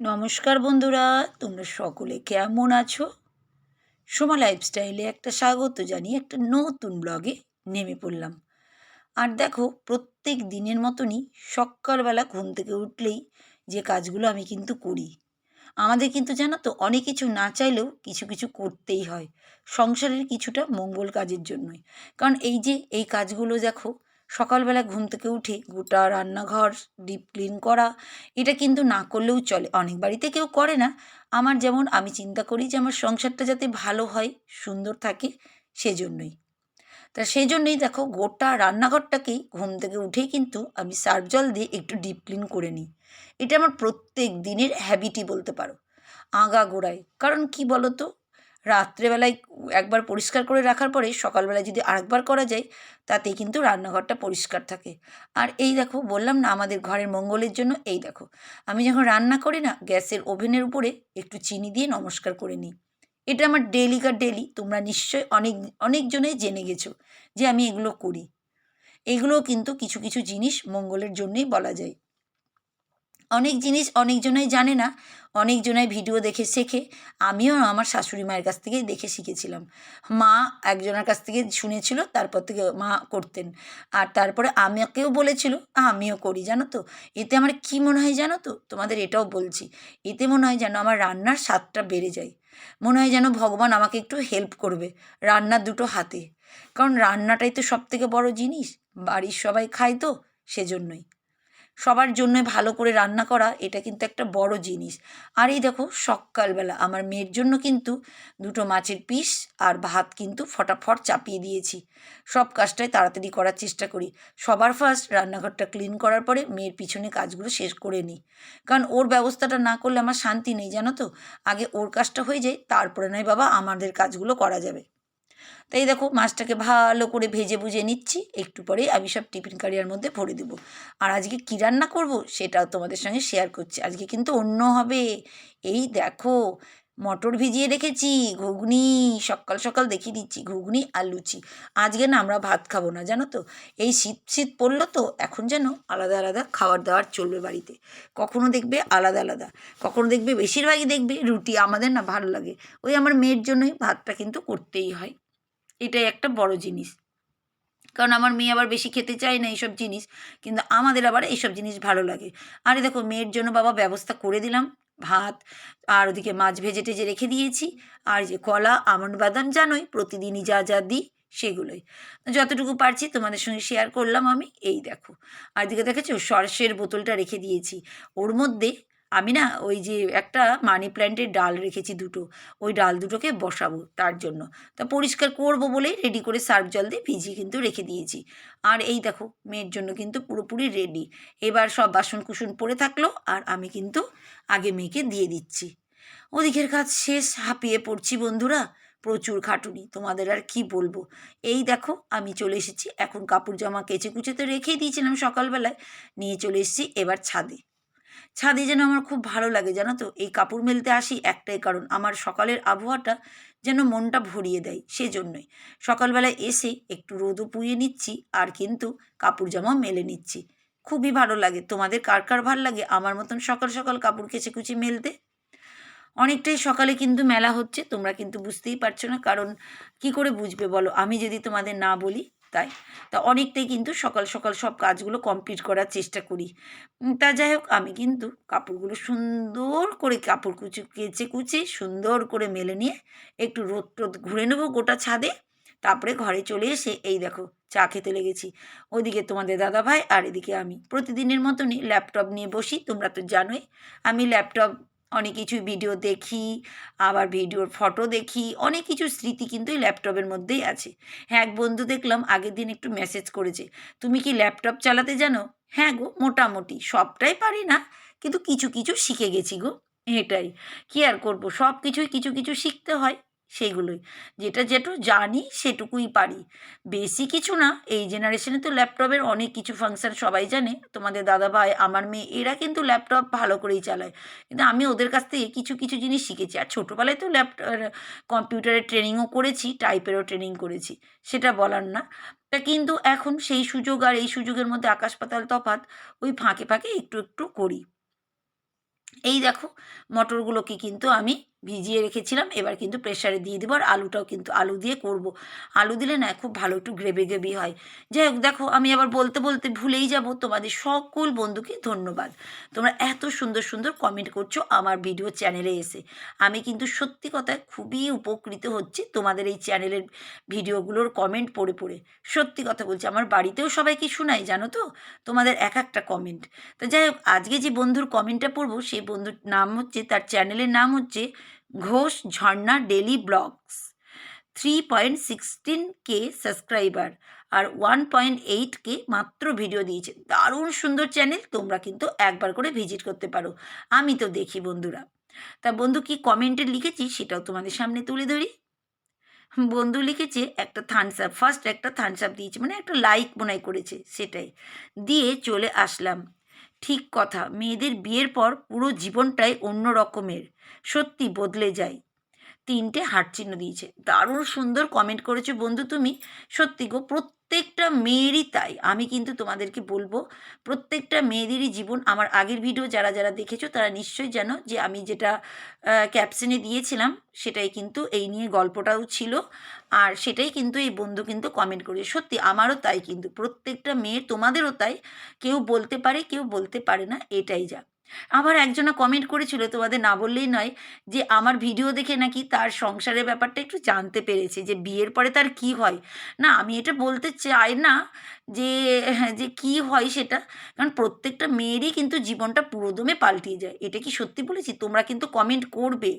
নমস্কার বন্ধুরা, তোমরা সকলে কেমন আছো? সোমা লাইফস্টাইলে একটা স্বাগত জানিয়ে একটা নতুন ব্লগে নেমে পড়লাম। আর দেখো, প্রত্যেক দিনের মতনই সকালবেলা ঘুম থেকে উঠলেই যে কাজগুলো আমি কিন্তু করি। আমাদের কিন্তু জানো তো, অনেক কিছু না চাইলেও কিছু কিছু করতেই হয়। সংসারের কিছুটা মঙ্গল কাজের জন্যই। কারণ এই যে এই কাজগুলো দেখো সকালবেলা ঘুম থেকে উঠে গোটা রান্নাঘর ডিপ ক্লিন করা, এটা কিন্তু না করলেও চলে। অনেক বাড়িতে কেউ করে না। আমার যেমন, আমি চিন্তা করি যে আমার সংসারটা যাতে ভালো হয়, সুন্দর থাকে, সেজন্যই। তা সেই জন্যই দেখো, গোটা রান্নাঘরটাকেই ঘুম থেকে উঠেই কিন্তু আমি সার্ফ জল দিয়ে একটু ডিপ ক্লিন করে নিই। এটা আমার প্রত্যেক দিনের হ্যাবিটই বলতে পারো। আগা গোড়ায়। কারণ কি বলো তো রাত্রেবেলায় একবার পরিষ্কার করে রাখার পরে সকালবেলায় যদি আরেকবার করা যায়, তাতেই কিন্তু রান্নাঘরটা পরিষ্কার থাকে। আর এই দেখো, বললাম না আমাদের ঘরের মঙ্গলের জন্য? এই দেখো, আমি যখন রান্না করি না, গ্যাসের ওভেনের উপরে একটু চিনি দিয়ে নমস্কার করে নিই। এটা আমার ডেলিকার ডেলি তোমরা নিশ্চয় অনেক, অনেকজনেই জেনে গেছো যে আমি এগুলো করি। এগুলোও কিন্তু কিছু কিছু জিনিস মঙ্গলের জন্যই বলা যায়। অনেক জিনিস অনেকজনাই জানে না, অনেকজনাই ভিডিও দেখে শেখে। আমিও আমার শাশুড়ি মায়ের কাছ থেকেই দেখে শিখেছিলাম। মা একজনের কাছ থেকে শুনেছিল, তারপর থেকে মা করতেন। আর তারপরে আমাকেও বলেছিল, আমিও করি, জানো তো? এতে আমার কি মনে হয় জানো তো? তোমাদের এটাও বলছি, এতে মনে হয় যেন আমার রান্নার স্বাদটা বেড়ে যায়। মনে হয় যেন ভগবান আমাকে একটু হেল্প করবে রান্নার দুটো হাতে। কারণ রান্নাটাই তো সব থেকে বড় জিনিস, বাড়ির সবাই খায় তো, সেজন্যই। সবার জন্য ভালো করে রান্না করা, এটা কিন্তু একটা বড় জিনিস। আর এই দেখো, সকালবেলা আমার মেয়ের জন্য কিন্তু দুটো মাছের পিস আর ভাত কিন্তু ফটাফট চাপিয়ে দিয়েছি। সব কাজটাই তাড়াতাড়ি করার চেষ্টা করি। সবার ফার্স্ট রান্নাঘরটা ক্লিন করার পরে মেয়ের পিছনে কাজগুলো শেষ করে নিই। কারণ ওর ব্যবস্থাটা না করলে আমার শান্তি নেই, জানো তো? আগে ওর কাজটা হয়ে যায়, তারপরে নয় বাবা আমাদের কাজগুলো করা যাবে। তাই দেখো মাছটাকে ভালো করে ভেজে বুঝে নিচ্ছি, একটু পরেই আমি সব টিফিন কারিয়ার মধ্যে ভরে দেবো। আর আজকে কী রান্না করব সেটাও তোমাদের সঙ্গে শেয়ার করছি। আজকে কিন্তু অন্য হবে। এই দেখো মটর ভিজিয়ে রেখেছি, ঘুগনি, সকাল সকাল দেখিয়ে দিচ্ছি, ঘুগনি আর লুচি। আজকে না আমরা ভাত খাব না, জানো তো? এই শীত শীত পড়ল তো, এখন যেন আলাদা আলাদা খাবার দাবার চলবে বাড়িতে। কখনো দেখবে আলাদা আলাদা, কখনো দেখবে বেশিরভাগই দেখবে রুটি, আমাদের না ভালো লাগে। ওই আমার মেয়ের জন্যই ভাতটা কিন্তু করতেই হয়। এটাই একটা বড় জিনিস। কারণ আমার মেয়ে আবার বেশি খেতে চায় না এইসব জিনিস, কিন্তু আমাদের আবার এইসব জিনিস ভালো লাগে। আরে দেখো, মেয়ের জন্য বাবা ব্যবস্থা করে দিলাম, ভাত, আর ওদিকে মাছ ভেজে টেজে রেখে দিয়েছি, আর যে কলা আমন্ড বাদাম জানোই, প্রতিদিনই যা যা দিই সেগুলোই। যতটুকু পারছি তোমাদের সঙ্গে শেয়ার করলাম আমি, এই দেখো। আর দিকে দেখেছ, সরষের বোতলটা রেখে দিয়েছি। ওর মধ্যে আমি না ওই যে একটা মানি প্ল্যান্টের ডাল রেখেছি দুটো, ওই ডাল দুটোকে বসাবো তার জন্য। তা পরিষ্কার করব বলেই রেডি করে সার্ফ জল দিয়ে ভিজিয়ে কিন্তু রেখে দিয়েছি। আর এই দেখো, মেয়ের জন্য কিন্তু পুরোপুরি রেডি এবার সব বাসন কুসন পড়ে থাকল আর আমি কিন্তু আগে মেয়েকে দিয়ে দিচ্ছি। ওদিকের কাজ শেষ, হাঁপিয়ে পড়ছি বন্ধুরা। প্রচুর খাটুনি, তোমাদের আর কি বলব? এই দেখো, আমি চলে এসেছি। এখন কাপড় জামা কেচে কুচে তো রেখেই দিয়েছিলাম সকালবেলায়। নিয়ে চলে এসেছি এবার ছাদে। ছাদে যেন আমার খুব ভালো লাগে, জানো তো? এই কাপড় মেলতে আসি একটাই কারণ, আমার সকালের আবহাওয়াটা যেন মনটা ভরিয়ে দেয়, সেজন্যই। সকালবেলায় এসে একটু রোদও পুইয়ে নিচ্ছি, আর কিন্তু কাপড় জামাও মেলে নিচ্ছি। খুবই ভালো লাগে। তোমাদের কার কার ভালো লাগে? আমার মতন সকাল সকাল কাপড় কেচে কুচি মেলতে? অনেকটাই সকালে কিন্তু মেলা হচ্ছে, তোমরা কিন্তু বুঝতেই পারছ না, কারণ কি করে বুঝবে বলো? আমি যদি তোমাদের না বলি তাই? তা অনেকটাই কিন্তু সকাল সকাল সব কাজগুলো কমপ্লিট করার চেষ্টা করি। তা যাই হোক, আমি কিন্তু কাপড়গুলো সুন্দর করে কাপড় কুচি, কেচে কুচে সুন্দর করে মেলে নিয়ে একটু রোদ টোদ ঘুরে নেব গোটা ছাদে। তারপরে ঘরে চলে এসে, এই দেখো, চা খেতে লেগেছি। ওইদিকে তোমাদের দাদা ভাই আর এদিকে আমি। প্রতিদিনের মতনই ল্যাপটপ নিয়ে বসি, তোমরা তো জানোই, আমি ল্যাপটপ অনেক কিছু ভিডিও দেখি, আবার ভিডিওর ফটো দেখি, অনেক কিছু স্মৃতি কিন্তু এই ল্যাপটপের মধ্যেই আছে। হ্যাঁ এক বন্ধু দেখলাম আগের দিন একটু মেসেজ করেছে, তুমি কি ল্যাপটপ চালাতে জানো? হ্যাঁ গো, মোটামুটি, সবটাই পারি না, কিন্তু কিছু কিছু শিখে গেছি গো। এটাই, কি আর করব সব কিছুই কিছু কিছু শিখতে হয়। সেইগুলোই। যেটা যেটু জানি সেটুকুই পারি। বেশি কিছু না, এই জেনারেশনে তো ল্যাপটপের অনেক কিছু ফাংশান সবাই জানে। তোমাদের দাদা ভাই আমার মেয়ে, এরা কিন্তু ল্যাপটপ ভালো করেই চালায়। কিন্তু আমি ওদের কাছ থেকে কিছু কিছু জিনিস শিখেছি। আর ছোটোবেলায় তো ল্যাপটপ কম্পিউটারের ট্রেনিংও করেছি টাইপেরও ট্রেনিং করেছি, সেটা বলার না। তা কিন্তু এখন সেই সুযোগ আর এই সুযোগের মধ্যে আকাশ পাতাল তফাত ওই ফাঁকে ফাঁকে একটু একটু করি। এই দেখো মটরগুলোকে কিন্তু আমি ভিজিয়ে রেখেছিলাম, এবার কিন্তু প্রেশারে দিয়ে দেবো আর আলুটাও কিন্তু আলু দিয়ে করব। আলু দিলে না খুব ভালো একটু গ্রেভি গ্রেভি হয়। যাই হোক, দেখো আমি আবার বলতে বলতে ভুলেই যাব, তোমাদের সকল বন্ধুকে ধন্যবাদ। তোমরা এত সুন্দর সুন্দর কমেন্ট করছ আমার ভিডিও চ্যানেলে এসে। আমি কিন্তু সত্যি কথায় খুবই উপকৃত হচ্ছি তোমাদের এই চ্যানেলের ভিডিওগুলোর কমেন্ট পড়ে পড়ে। সত্যি কথা বলছি, আমার বাড়িতেও সবাইকে শোনাই জানো তো? তোমাদের এক একটা কমেন্ট তো যাই হোক, আজকে যে বন্ধুর কমেন্টটা পড়ব, সেই বন্ধুর নাম হচ্ছে, তার চ্যানেলের নাম হচ্ছে Ghosh Jharna daily blogs. Three point sixteen K subscriber আর ওয়ান পয়েন্ট এইট কে মাত্র ভিডিও দিয়েছে। দারুণ সুন্দর চ্যানেল তোমরা কিন্তু একবার করে ভিজিট করতে পারো। আমি তো দেখি বন্ধুরা। তা বন্ধু, কি কমেন্টে লিখেছি সেটাও তোমাদের সামনে তুলে ধরি। বন্ধু লিখেছে, একটা থামস আপ ফার্স্ট একটা থামস আপ দিয়েছে মানে একটা লাইক বোনাই করেছে, সেটাই। দিয়ে চলে আসলাম। ঠিক কথা মেয়েদের বিয়ের পর পুরো জীবনটাই অন্য রকমের সত্যি বদলে যায়। তিনটে হার্ট চিহ্ন দিয়েছে। দারুণ সুন্দর কমেন্ট করেছ বন্ধু তুমি। সত্যি গো, প্রত্যেকটা মেয়েরই তাই। আমি কিন্তু তোমাদেরকে বলব, প্রত্যেকটা মেয়েদেরই জীবন আমার আগের ভিডিও যারা যারা দেখেছ, তারা নিশ্চয়ই জানো যে আমি যেটা ক্যাপশনে দিয়েছিলাম, সেটাই কিন্তু এই নিয়ে গল্পটাও ছিল। আর সেটাই কিন্তু এই বন্ধু কিন্তু কমেন্ট করে সত্যি আমারও তাই কিন্তু। প্রত্যেকটা মেয়ে তোমাদেরও তাই। কেউ বলতে পারে, কেউ বলতে পারে না। এটাই যা। আবার একজনা কমেন্ট করেছিল, তোমাদের না বললেই নয়, যে আমার ভিডিও দেখে নাকি তার সংসারের ব্যাপারটা একটু জানতে পেরেছে, যে বিয়ের পরে তার কি হয়। না, আমি এটা বলতে চাই না যে যে কি হয় সেটা, কারণ প্রত্যেকটা মেয়েরই কিন্তু জীবনটা পুরোদমে পাল্টিয়ে যায়। এটা কি সত্যি বলেছি? তোমরা কিন্তু কমেন্ট করবে।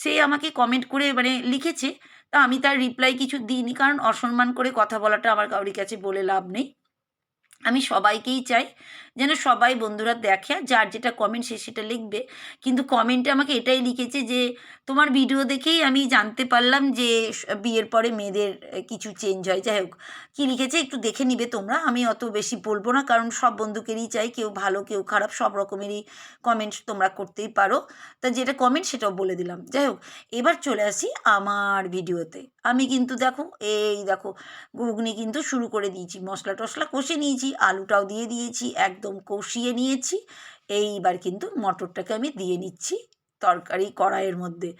সে আমাকে কমেন্ট করে মানে লিখেছে, তা আমি তার রিপ্লাই কিছু দিইনি, কারণ অসম্মান করে কথা বলাটা আমার কাউরির কাছে বলে লাভ নেই। আমি সবাইকেই চাই যেন সবাই বন্ধুরা দেখে যার যেটা কমেন্ট সে সেটা লিখবে। কিন্তু কমেন্টে আমাকে এটাই লিখেছে যে, তোমার ভিডিও দেখেই আমি জানতে পারলাম যে, বিয়ের পরে মেয়েদের কিছু চেঞ্জ হয়। যাই হোক, কী লিখেছে একটু দেখে নিবে তোমরা। আমি অত বেশি বলব না, কারণ সব বন্ধুকেরই চাই, কেউ ভালো, কেউ খারাপ, সব রকমেরই কমেন্ট তোমরা করতেই পারো। তা যেটা কমেন্ট সেটাও বলে দিলাম। যাই হোক, এবার চলে আসি আমার ভিডিওতে আমি কিন্তু দেখো, এই দেখো, ঘুগনি কিন্তু শুরু করে দিয়েছি। মশলা টশলা কষে নিয়েছি, আলুটাও দিয়ে দিয়েছি, একদম কষিয়ে নিয়েছি। এইবার কিন্তু মটরটাকে আমি দিয়ে নিচ্ছি তরকারি কড়াইয়ের মধ্যে।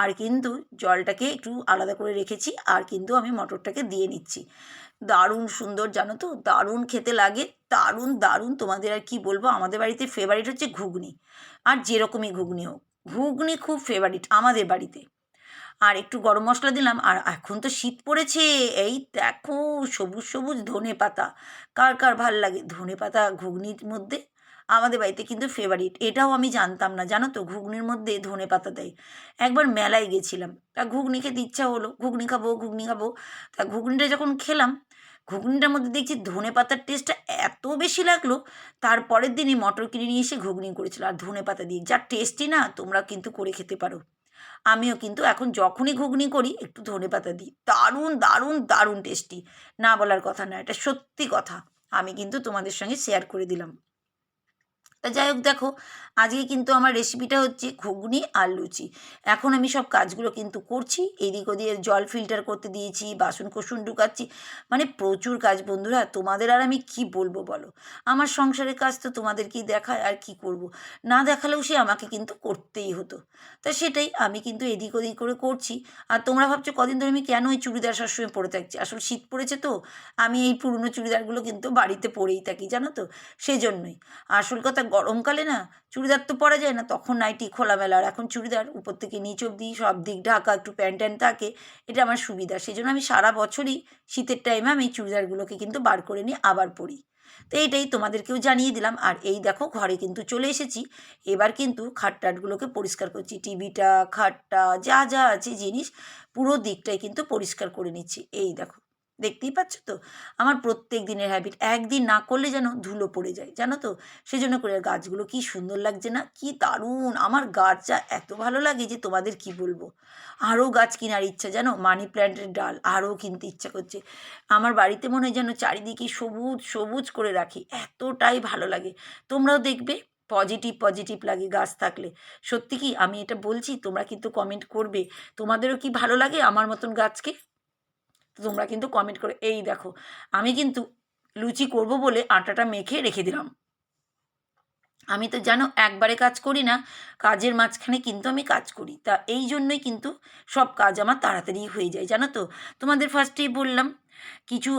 আর কিন্তু জলটাকে একটু আলাদা করে রেখেছি, আর কিন্তু আমি মটরটাকে দিয়ে নিচ্ছি। দারুণ সুন্দর, জানো তো? দারুণ খেতে লাগে, দারুণ দারুণ। তোমাদের আর কি বলব? আমাদের বাড়িতে ফেভারিট হচ্ছে ঘুগনি। আর যেরকমই ঘুগনি হোক, ঘুগনি খুব ফেভারিট আমাদের বাড়িতে। আর একটু গরম মশলা দিলাম, আর এখন তো শীত পড়েছে। এই দেখো, সবুজ সবুজ ধনে পাতা। কার কার ভালো লাগে ধনে পাতা ঘুগনির মধ্যে? আমাদের বাড়িতে কিন্তু ফেভারিট এটাও আমি জানতাম না, জানো তো? ঘুগনির মধ্যে ধনে পাতা দেয়। একবার মেলায় গেছিলাম, তা ঘুগনি খেতে ইচ্ছা হলো। ঘুগনি খাব ঘুগনি খাব। তা ঘুগনিটা যখন খেলাম, ঘুগনিটার মধ্যে দেখছি ধনে পাতার টেস্টটা এত বেশি লাগল, তারপরের দিনই মটর কিনে নিয়ে এসে ঘুগনি করেছিল। আর ধনে পাতা দিয়ে, যা টেস্টি না, তোমরা কিন্তু করে খেতে পারো। আমিও কিন্তু এখন যখনই ঘুগনি করি, একটু ধনে পাতা দিই। দারুণ দারুণ দারুণ টেস্টি না বলার কথা না, এটা সত্যি কথা। আমি কিন্তু তোমাদের সঙ্গে শেয়ার করে দিলাম। তা যাই হোক দেখো, আজকে কিন্তু আমার রেসিপিটা হচ্ছে ঘুগনি আর লুচি। এখন আমি সব কাজগুলো কিন্তু করছি, এদিক ওদিকে জল ফিল্টার করতে দিয়েছি, বাসন কোসন ঢুকাচ্ছি। মানে প্রচুর কাজ বন্ধুরা, তোমাদের আর আমি কি বলব বলো? আমার সংসারের কাজ তো তোমাদেরকেই দেখায়, আর কি করব। না দেখালেও সে আমাকে কিন্তু করতেই হতো। তা সেটাই আমি কিন্তু এদিক ওদিক করে করছি। আর তোমরা ভাবছ কদিন ধরে আমি কেন ওই চুড়িদার সবসময় পরে থাকছি? আসলে শীত পড়েছে তো, আমি এই পুরনো চুড়িদারগুলো কিন্তু বাড়িতে পরেই থাকি, জানো তো? সেই জন্যই আসল কথা গরমকালে না চুড়িদার তো পরা যায় না, তখন নাইটি খোলামেলা। আর এখন চুড়িদার উপর থেকে নিচ অব্দি সব দিক ঢাকা, একটু প্যান্ট ট্যান্ট থাকে, এটা আমার সুবিধা। সেই জন্য আমি সারা বছরই শীতের টাইমে আমি চুড়িদারগুলোকে কিন্তু বার করে নিয়ে আবার পরি। তো এইটাই তোমাদেরকেও জানিয়ে দিলাম। আর এই দেখো, ঘরে কিন্তু চলে এসেছি। এবার কিন্তু খাটটাটগুলোকে পরিষ্কার করছি। টিভিটা, খাটটা, যা যা আছে জিনিস, পুরো দিকটাই কিন্তু পরিষ্কার করে নিচ্ছি। এই দেখো। দেখতেই পাচ্ছ তো? আমার প্রত্যেক দিনের হ্যাবিট একদিন না করলে যেন ধুলো পড়ে যায়, জানো তো? সেই জন্য করে গাছগুলো কি সুন্দর লাগছে না? কি দারুণ! আমার গাছ যা এত ভালো লাগে যে তোমাদের কি বলব? আরও গাছ কেনার ইচ্ছা, জানো? মানি প্ল্যান্টের ডাল আরও কিনতে ইচ্ছা করছে। আমার বাড়িতে মনে হয় যেন চারিদিকে সবুজ সবুজ করে রাখি, এতটাই ভালো লাগে। তোমরাও দেখবে পজিটিভ পজিটিভ লাগে গাছ থাকলে। সত্যি কি আমি এটা বলছি? তোমরা কিন্তু কমেন্ট করবে। তোমাদেরও কি ভালো লাগে আমার মতন গাছকে? তোমরা কিন্তু কমেন্ট করে, এই দেখো, আমি কিন্তু লুচি করব বলে আটাটা মেখে রেখে দিলাম। আমি তো জানো একবারে কাজ করি না, কাজের মাঝখানে কিন্তু আমি কাজ করি। তা এই জন্যই কিন্তু সব কাজ আমার তাড়াতাড়ি হয়ে যায়, জানো তো? তোমাদের ফার্স্টেই বললাম, কিছু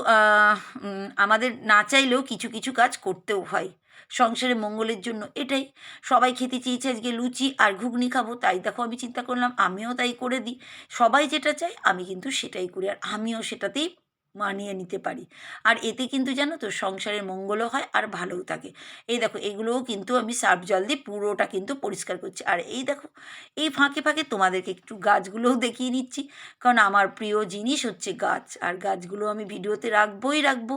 আমাদের না চাইলেও কিছু কিছু কাজ করতেও হয়। সংসারে মঙ্গলের জন্য। এটাই। সবাই খেতে চেয়েছে আজকে লুচি আর ঘুগনি খাব, তাই দেখো আমি চিন্তা করলাম, আমিও তাই করে দিই। সবাই যেটা চায়, আমি কিন্তু সেটাই করি। আর আমিও সেটাতেই মানিয়ে নিতে পারি। আর এতে কিন্তু জানো তো সংসারের মঙ্গলও হয় আর ভালোও থাকে। এই দেখো, এগুলোও কিন্তু আমি সার্ফ জল দিয়ে পুরোটা কিন্তু পরিষ্কার করছি। আর এই দেখো, এই ফাঁকে ফাঁকে তোমাদেরকে একটু গাছগুলোও দেখিয়ে নিচ্ছি। কারণ আমার প্রিয় জিনিস হচ্ছে গাছ। আর গাছগুলো আমি ভিডিওতে রাখবোই রাখব।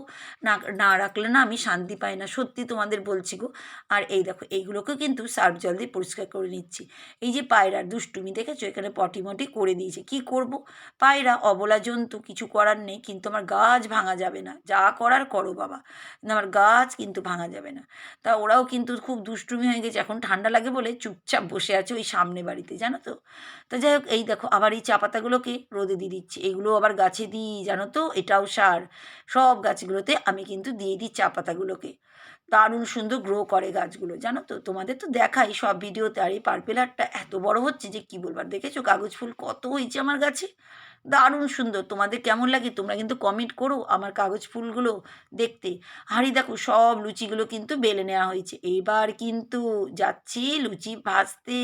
না না রাখলে না আমি শান্তি পাই না। সত্যি তোমাদের বলছি গো। আর এই দেখো, এইগুলোকেও কিন্তু সার্ফ জল দিয়ে পরিষ্কার করে নিচ্ছি। এই যে পায়রার দুষ্টুমি দেখেছ? এখানে পটি মটি করে দিয়েছে। কি করব? পায়রা, অবলা জন্তু, কিছু করার নেই। কিন্তু আমার গাছ ভাঙা যাবে না। যা করার করো বাবা। আমার গাছ কিন্তু ভাঙা যাবে না। তা ওরাও কিন্তু খুব দুষ্টুমি হয়ে গেছে। এখন ঠান্ডা লাগে বলে চুপচাপ বসে আছে ওই সামনে বাড়িতে, জানো তো? তো যাই হোক, এই দেখো, আবার এই চা পাতাগুলোকে রোদে দিয়ে দিচ্ছি। এগুলো আবার গাছে দিই, জানো তো? এটাও সার। সব গাছগুলোতে আমি কিন্তু দিয়ে দিই চা পাতাগুলোকে। দারুণ সুন্দর গ্রো করে গাছগুলো, জানো তো? তোমাদের তো দেখাই সব ভিডিওতে আর এই পার্পেল হারটা এত বড় হচ্ছে যে কী বলবার দেখেছ কাগজ ফুল কত হয়েছে আমার গাছে? দারুণ সুন্দর। তোমাদের কেমন লাগে? তোমরা কিন্তু কমেন্ট করো আমার কাগজ ফুলগুলো দেখতে। হাঁড়ি দেখো, সব লুচিগুলো কিন্তু বেলে নেওয়া হয়েছে। এবার কিন্তু যাচ্ছি লুচি ভাজতে।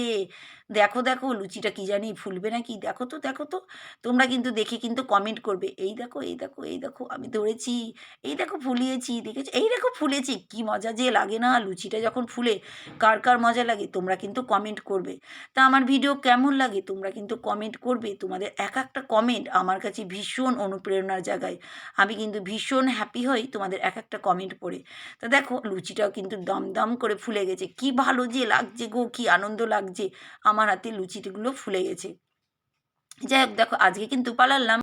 দেখো দেখো, লুচিটা কি জানি ফুলবে নাকি? দেখো তো দেখো তো। তোমরা কিন্তু দেখে কিন্তু কমেন্ট করবে, এই দেখো এই দেখো এই দেখো, আমি ধরেছি, এই দেখো ফুলিয়েছি, দেখেছি এই দেখো ফুলেছি, কি মজা যে লাগে না, লুচিটা যখন ফুলে, কার কার মজা লাগে? তোমরা কিন্তু কমেন্ট করবে। তা আমার ভিডিও কেমন লাগে? তোমরা কিন্তু কমেন্ট করবে। তোমাদের এক একটা কমেন্ট আমার কাছে ভীষণ অনুপ্রেরণার জায়গায়। আমি কিন্তু ভীষণ হ্যাপি হই তোমাদের এক একটা কমেন্ট পড়ে। তা দেখো, লুচিটাও কিন্তু দম দম করে ফুলে গেছে। কি ভালো যে লাগছে গো, কি আনন্দ লাগছে। আমার হাতে লুচিগুলো ফুলে গেছে। যাই হোক দেখো আজকে কিন্তু পালালাম।